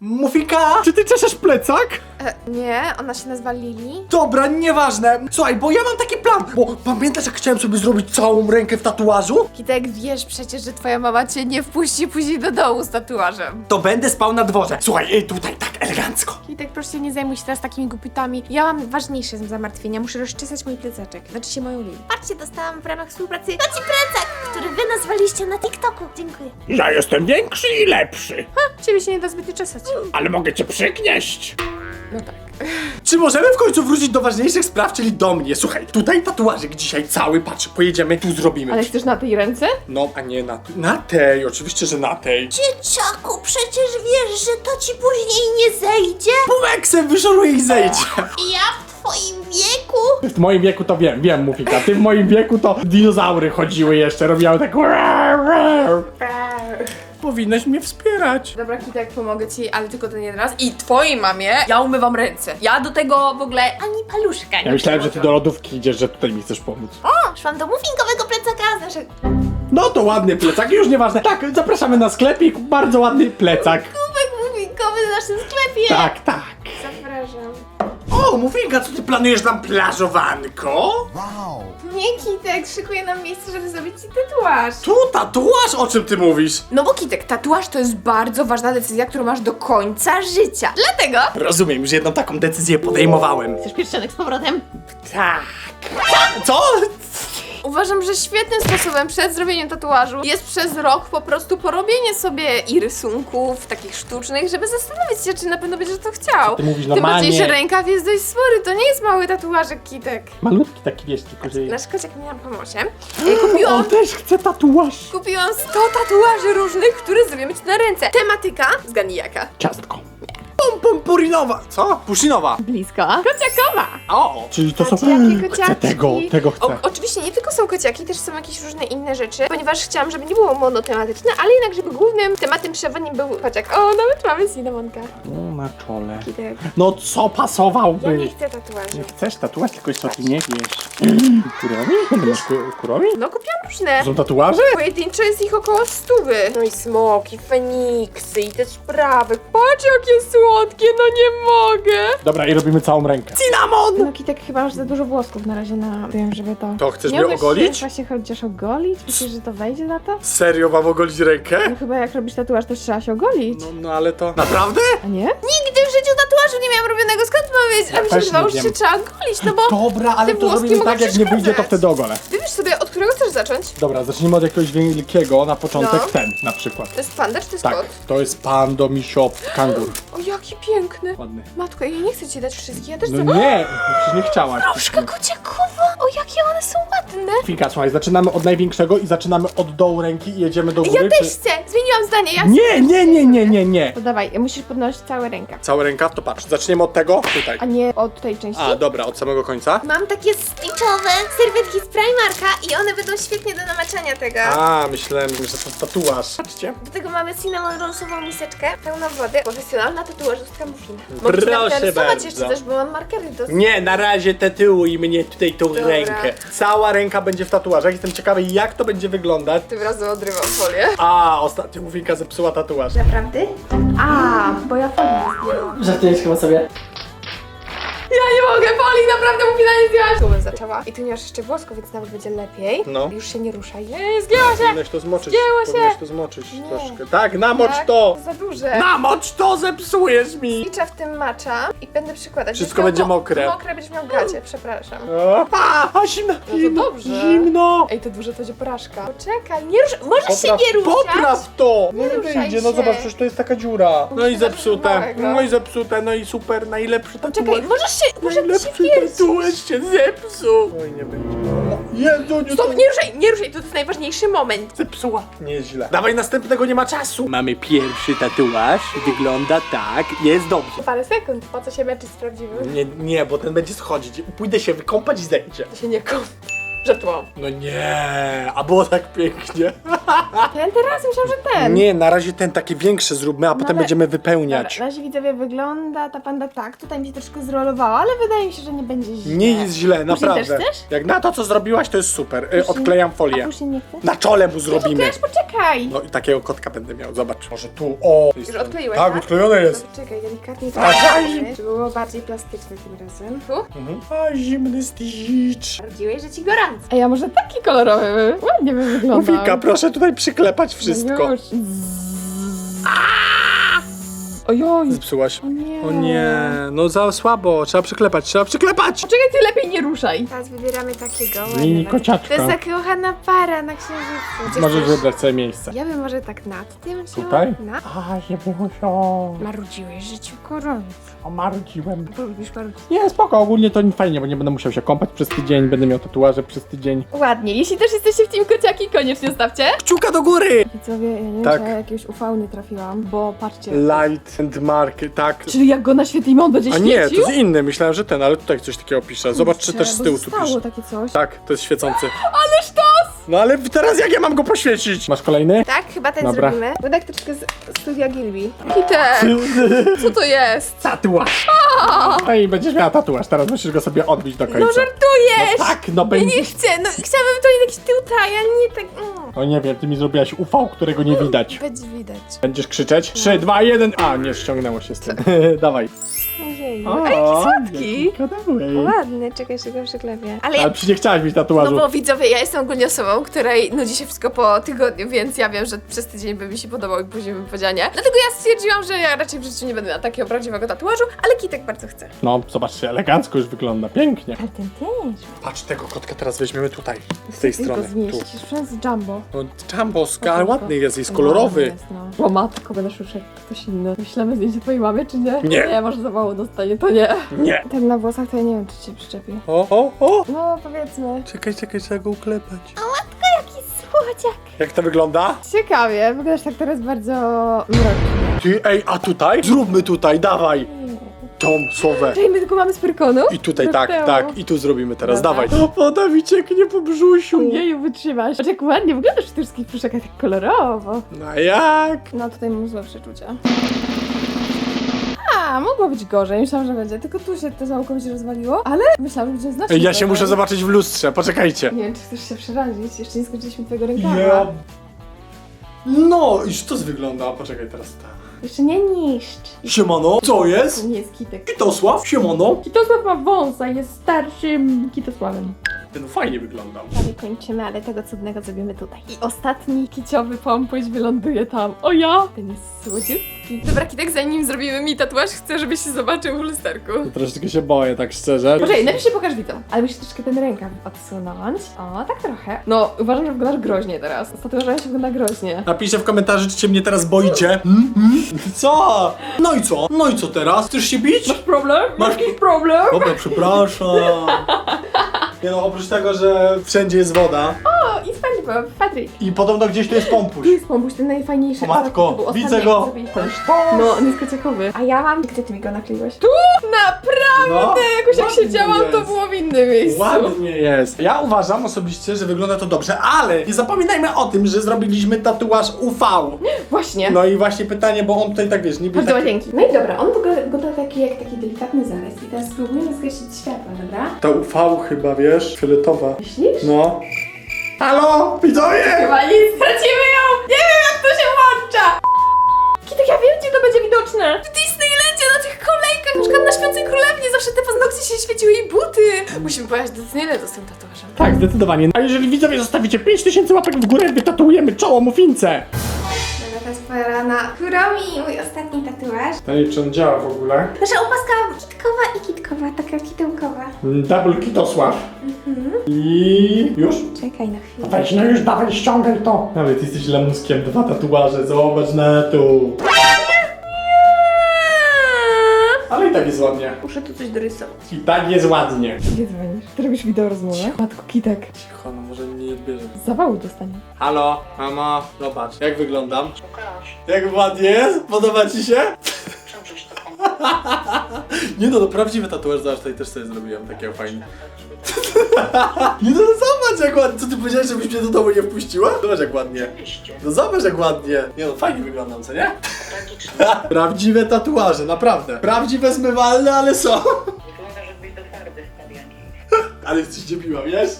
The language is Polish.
Mufika, czy ty czeszesz plecak? E, nie, ona się nazywa Lili. Dobra, nieważne. Słuchaj, bo ja mam taki plan. Bo pamiętasz, jak chciałem sobie zrobić całą rękę w tatuażu? Kitek, wiesz przecież, że twoja mama cię nie wpuści później do dołu z tatuażem. To będę spał na dworze. Słuchaj, ej, tutaj tak elegancko. Kitek, proszę cię, nie zajmuj się teraz takimi głupitami. Ja mam ważniejsze zamartwienia, muszę rozczesać mój plecaczek. Znaczy się moją Lili. Patrzcie, dostałam w ramach współpracy Maci plecak, który wy nazwaliście na TikToku. Dziękuję. Ja jestem większy i lepszy, Ciebie się nie da zbytnio czesać. ale mogę cię przygnieść. No tak. Czy możemy w końcu wrócić do ważniejszych spraw, czyli do mnie? Słuchaj, tutaj tatuażyk dzisiaj cały, patrz, pojedziemy, tu zrobimy. Ale chcesz na tej ręce? No, a nie na, na tej, oczywiście, że na tej. Dzieciaku, przecież wiesz, że to ci później nie zejdzie. Bumeksem wyszoruje i zejdzie. I ja twoim wieku. W moim wieku to wiem, wiem Mufika, ty w moim wieku to dinozaury chodziły jeszcze, robiły tak Powinnaś mnie wspierać. Dobra, Kitek, pomogę ci, ale tylko ten jeden raz. I twojej mamie ja umywam ręce. Ja do tego w ogóle ani paluszka nie Ja myślałem, że ty do lodówki idziesz, że tutaj mi chcesz pomóc. O, szłam do muffinkowego plecaka. Znaczy, No to ładny plecak, już nieważne. Tak, zapraszamy na sklepik, bardzo ładny plecak. kubek muffinkowy w naszym sklepie. Tak, tak. Zapraszam. O, Mufinka, co ty planujesz nam plażowanko? Nie, Kitek, szykuję nam miejsce, żeby zrobić ci tatuaż. Tu tatuaż? O czym ty mówisz? No bo Kitek, tatuaż to jest bardzo ważna decyzja, którą masz do końca życia. Dlatego Rozumiem, już jedną taką decyzję podejmowałem. Chcesz pierścionek z powrotem? Tak. Co? Uważam, że świetnym sposobem przed zrobieniem tatuażu jest przez rok po prostu porobienie sobie i rysunków takich sztucznych, żeby zastanowić się, czy na pewno będziesz to chciał. Ty mówisz Tym bardziej, że rękaw jest dość spory, to nie jest mały tatuażek, Kitek. Malutki taki wiesz, tylko że... Nasz kociak mi nam pomoże. Ja kupiłam On też chce tatuaż. Kupiłam 100 tatuaży różnych, które zrobimy ci na ręce. Tematyka, zgadnij jaka. Ciastko. Pum pum purinowa. Co? Pushinowa. Blisko. Kociakowa. O. Czyli to są... Jakie Chcę tego, tego O, chcę. oczywiście nie tylko są kociaki, też są jakieś różne inne rzeczy, ponieważ chciałam, żeby nie było monotematyczne, ale jednak, żeby głównym tematem przewodnim był kociak. O, nawet mamy cynamonka. No na czole. Kitek. No co pasowałby? Ja nie chcę tatuaży. Nie chcesz tatuaż, tylko jeszcze o tym nie wiesz. Kurowi? Masz ku- kurowi? No, kupiłam różne. Są tatuaże? Pojedynczo jest ich około stówy. No i smoki, feniksy i te sprawy. Patrz jakie słodkie, no nie mogę. Dobra, i robimy całą rękę. Cinnamon. No Kitek, chyba masz za dużo włosków na razie na tym, żeby to... To chcesz nie mnie ogolić? Się właśnie chociaż ogolić? Myślisz, że to wejdzie na to? Serio mam ogolić rękę? No chyba jak robisz tatuaż, to trzeba się ogolić. No, no ale to... Naprawdę? A nie? Nigdy w życiu tatuażu nie miałam robionego, skąd mam wiedzieć? A się też nie że wiem. się trzeba ogolić, no bo... Dobra, ale te to włoski zrobimy mogą tak, jak nie wyjdzie, to wtedy ogolę. Wybierz sobie, od zacząć? Dobra, zacznijmy od jakiegoś wielkiego, na początek No. ten na przykład. To jest panda czy to jest Tak, kot? to jest pando, misio, kangur. O, jaki piękny. Ładny. Matko, ja nie chcę ci dać wszystkich, ja też No chcę... nie, przecież nie chciałaś. Różka kociakowa! O, jakie one są ładne! Fika, słuchaj, zaczynamy od największego i zaczynamy od dołu ręki i jedziemy do góry. Ja też chcę! Zmieniłam zdanie, ja Nie, nie, nie, nie, nie, nie. To dawaj, musisz podnosić całe rękę. Cała ręka? To patrz, zaczniemy od tego. Tutaj. A nie od tej części. A, dobra, od samego końca. Mam takie stitchowe serwetki z Primarka i one będą świetnie do namaczania tego. A, myślałem, że to tatuaż. Patrzcie. Do tego mamy cinnamon rollsową miseczkę. Pełna wody, profesjonalna tatuażystka Mufina. Proszę Zobaczcie bardzo. jeszcze też, bo mam markery do... Nie, na razie tatuuj mnie tutaj tą rękę. Cała ręka będzie w tatuażach. Jestem ciekawy, jak to będzie wyglądać. Tym razem odrywam folię. A, ostatnio Mufinka zepsuła tatuaż. Naprawdę? A, bo ja folię Żartujesz chyba sobie? Ja nie mogę, Poli, naprawdę Mufina nie zdjęłaś! Tu bym zaczęła. I tu nie masz jeszcze włosków, więc nawet będzie lepiej. No. Już się nie ruszaj. Nie, zgięła się! Powinieneś to zmoczyć. Zgięło się. Powinieneś to zmoczyć Nie. troszkę. Tak, namocz Tak, to! Za duże. Namocz to, zepsujesz mi! Liczę w tym macza i będę przykładać. Wszystko Będziesz będzie miał mokre. Mokre będziesz miał gacie, przepraszam. A, a zimno, No to zimno, dobrze. zimno! Ej, to duże to będzie porażka. Poczekaj, nie rusz... Możesz się nie ruszać! popraw to! No Nie nie ruszaj wyjdzie, no się. zobacz, przecież to jest taka dziura. No i zepsute, małego. no i zepsute, no i super, najlepszy Czekaj, tatuaż. możesz się... Się Najlepszy tatuaż się zepsuł! Oj, nie będzie. Jezu, nie Stop, nie ruszaj, nie ruszaj, to jest najważniejszy moment. zepsuła. Nieźle. Dawaj następnego, nie ma czasu. Mamy pierwszy tatuaż, wygląda tak, jest dobrze. Parę sekund, po co się męczyć z prawdziwym? Nie, nie, bo ten będzie schodzić. Pójdę się wykąpać i zejdzie. To się nie kąp. Żartowałam. No nie, a było tak pięknie. Ten teraz myślałam, że ten. Nie, na razie ten taki większy zróbmy, a potem ale- będziemy Dobra, wypełniać. na razie widzowie wygląda ta panda tak, tutaj mi się troszkę zrolowała, ale wydaje mi się, że nie będzie źle. Nie jest źle, naprawdę. też chcesz? Jak na to, co zrobiłaś, to jest super. Y, Odklejam A folię. później nie chcesz? Na czole mu zrobimy. Też poczekaj! No i takiego kotka będę miał, zobacz. Może tu, o! Już odkleiłeś, Tak, tak? odklejone jest. No, czekaj, delikatnie to żeby było bardziej plastyczne tym razem. Tu? Mhm. A, zimny Stitch. Rodziłeś, że ci gorąco. Ej, a może taki kolorowy by? Ładnie by wyglądał. Proszę tutaj przyklepać wszystko. No już. Ojoj. Zepsułaś. O nie. O nie, no za słabo, trzeba przyklepać, trzeba przyklepać! Poczekaj, ty lepiej nie ruszaj. Teraz wybieramy takiego. Mini kociaczka. To jest zakochana para na księżycu. Gdzie Możesz chcesz? wybrać sobie miejsce. Ja bym może tak nad tym wzięła. Tutaj? Na... A, Jebusiu. Marudziłeś, ci gorąco. Omarudziłem. Bo lubisz marudzić. Nie, spoko, ogólnie to nie fajnie, bo nie będę musiał się kąpać przez tydzień, będę miał tatuaże przez tydzień. Ładnie. Jeśli też jesteście w team kociaki, koniecznie stawcie. Kciuka do góry! Widzowie, ja nie wiem, Tak. czy ja jakiegoś UV nie trafiłam, bo patrzcie. Light and mark, tak. Czyli jak go naświetlimy, on będzie A nie, to jest inny, myślałem, że ten, ale tutaj coś takiego pisze. Zobacz, czy Kurczę, też z bo tyłu tu zostało pisze. takie coś. Tak, to jest świecący. Ale sztos! No ale teraz jak ja mam go poświecić? Masz kolejny? Tak, chyba ten Dobra. zrobimy. Budak troszkę z studia Gilby. Kitek! Co to jest? Tatuaż! No i będziesz miała tatuaż, teraz musisz go sobie odbić do końca. No żartujesz! Tak, no Ja nie chcę, no chciałabym to jakiś tył ale nie tak... Mm. O nie wiem, ty mi zrobiłaś UV, którego nie widać. Będzie widać. Będziesz krzyczeć? 3, 2, 1. A, nie, ściągnęło się z tym. Dawaj. Ojej. O, A jaki słodki! jaki kadałej. Ładny, czekaj, jeszcze go przyklepię. Ale ja... Ale przecież nie chciałaś mieć No tatuażu. bo widzowie, ja jestem ogólnie osobą, której nudzi się wszystko po tygodniu, więc ja wiem, że przez tydzień by mi się podobał i później bym powiedziała nie. Dlatego ja stwierdziłam, że ja raczej w życiu nie będę miała takiego prawdziwego tatuażu, ale Kitek bardzo chce. No, zobaczcie, elegancko już wygląda, pięknie. Ale ten też. Patrz, tego kotka teraz weźmiemy tutaj, z tej strony. Tu. zmieścisz, przez jumbo. No, Jumboska, ale ładny jest, jest kolorowy. no. O matko, będę szuszek ktoś inny. Myślamy zdjęcie twojej mamy, czy nie? Nie. Nie, może za mało dostanie, to nie. Nie. Ten na włosach to ja nie wiem, czy cię przyczepi. O, o, o! No, powiedzmy. Czekaj, czekaj, trzeba go uklepać. Jaki słodziak. Jak to wygląda? Ciekawie, wyglądasz tak teraz bardzo mrocznie. Ty, ej, a tutaj? Zróbmy tutaj, dawaj! Tą słowę. Czyli my tylko mamy z pyrkonu? I tutaj, tak, Temu. tak, i tu zrobimy teraz, Dobra. dawaj. O, woda mi cieknie po brzusiu. Jeju, wytrzymasz. Patrz jak ładnie wyglądasz w tych wszystkich tak kolorowo. No jak? No tutaj mam złe przeczucia. A, mogło być gorzej, myślałam, że będzie. Tylko tu się to całkowicie rozwaliło, ale myślałam, że będzie znacznie Ej, ja się gorzej. muszę zobaczyć w lustrze, poczekajcie. Nie wiem, czy chcesz się przerazić. Jeszcze nie skończyliśmy twojego rękawa. Ja... No, i to wygląda, poczekaj teraz tak. Jeszcze nie niszcz. Siemano, co To jest? nie jest kitek. Kitosław, siemano. Kitosław ma wąsa, jest starszym kitosławem. No fajnie wyglądał. Prawie kończymy, ale tego cudnego zrobimy tutaj. I ostatni kiciowy pompuś wyląduje tam. O ja! Ten jest słodziutki. Dobra, Kitek, zanim zrobimy mi tatuaż, chcę, żebyś się zobaczył w lusterku. Troszeczkę się boję, tak szczerze. Poczekaj, najpierw się pokaż widzom. Ale musisz troszkę ten rękaw odsunąć. O, tak trochę. No, uważam, że wyglądasz groźnie teraz. Z tatuażem się wygląda groźnie. Napiszcie w komentarzu, czy się mnie teraz boicie. Mm, mm. Co? No i co? No i co teraz? Chcesz się bić? problem? Masz jakiś problem? Dobra, przepraszam. Nie no, oprócz tego, że wszędzie jest woda O, i SpongeBob, Patryk. i podobno gdzieś tu jest pompuś. Tu jest pompuś, ten najfajniejszy. O matko, widzę go. No, on jest kociakowy. A ja mam... Gdzie ty mi go nakleiłeś? Tu! Naprawdę! No, Jakoś jak ładnie siedziałam, to jest. było w innym miejscu. Ładnie jest. Ja uważam osobiście, że wygląda to dobrze, ale nie zapominajmy o tym, że zrobiliśmy tatuaż UV. Właśnie. No i właśnie pytanie, bo on tutaj tak wiesz, niby Bardzo taki... łazienki. No i dobra, on wygląda taki jak taki delikatny zarys. I teraz spróbujemy zgasić światło, dobra? Ta UV chyba, wiesz, fioletowa. Myślisz? No. Halo, widzowie! Chyba nie stracimy ją! Do Disneylandu z tym tatuażem. Tak, zdecydowanie. A jeżeli widzowie zostawicie 5000 łapek w górę, wytatuujemy czoło mufince. Dobra, teraz pora na Kuromi, mój ostatni tatuaż. To nie czy on działa w ogóle. Nasza opaska kitkowa i kitkowa, taka kitełkowa. Double kitosław. I już? Czekaj na chwilę. Weź, no już dawaj, ściągaj to. Ale ty jesteś lamuskiem, dwa tatuaże, zobacz na to. Tak jest ładnie. Muszę tu coś dorysować. I tak jest ładnie. Gdzie dzwonisz? Ty robisz wideo rozmowę? Matko, Kitek. Cicho, no może mnie nie odbierze. Zawału dostanie. Halo, mama, zobacz, jak wyglądam? Jak ładnie jest? Podoba ci się? Nie no, no prawdziwy tatuaż, zobacz, tutaj też sobie zrobiłem takiego fajny. Nie no, no zobacz jak ładnie, co ty powiedziałeś, żebyś mnie do domu nie wpuściła? Zobacz jak ładnie. No zobacz jak ładnie. Nie no, fajnie wyglądam, co nie? Prawdziwe tatuaże, naprawdę. Prawdziwe zmywalne, ale są. Wygląda, żebyś do farby jakiś. Ale jesteś dziebiła, wiesz?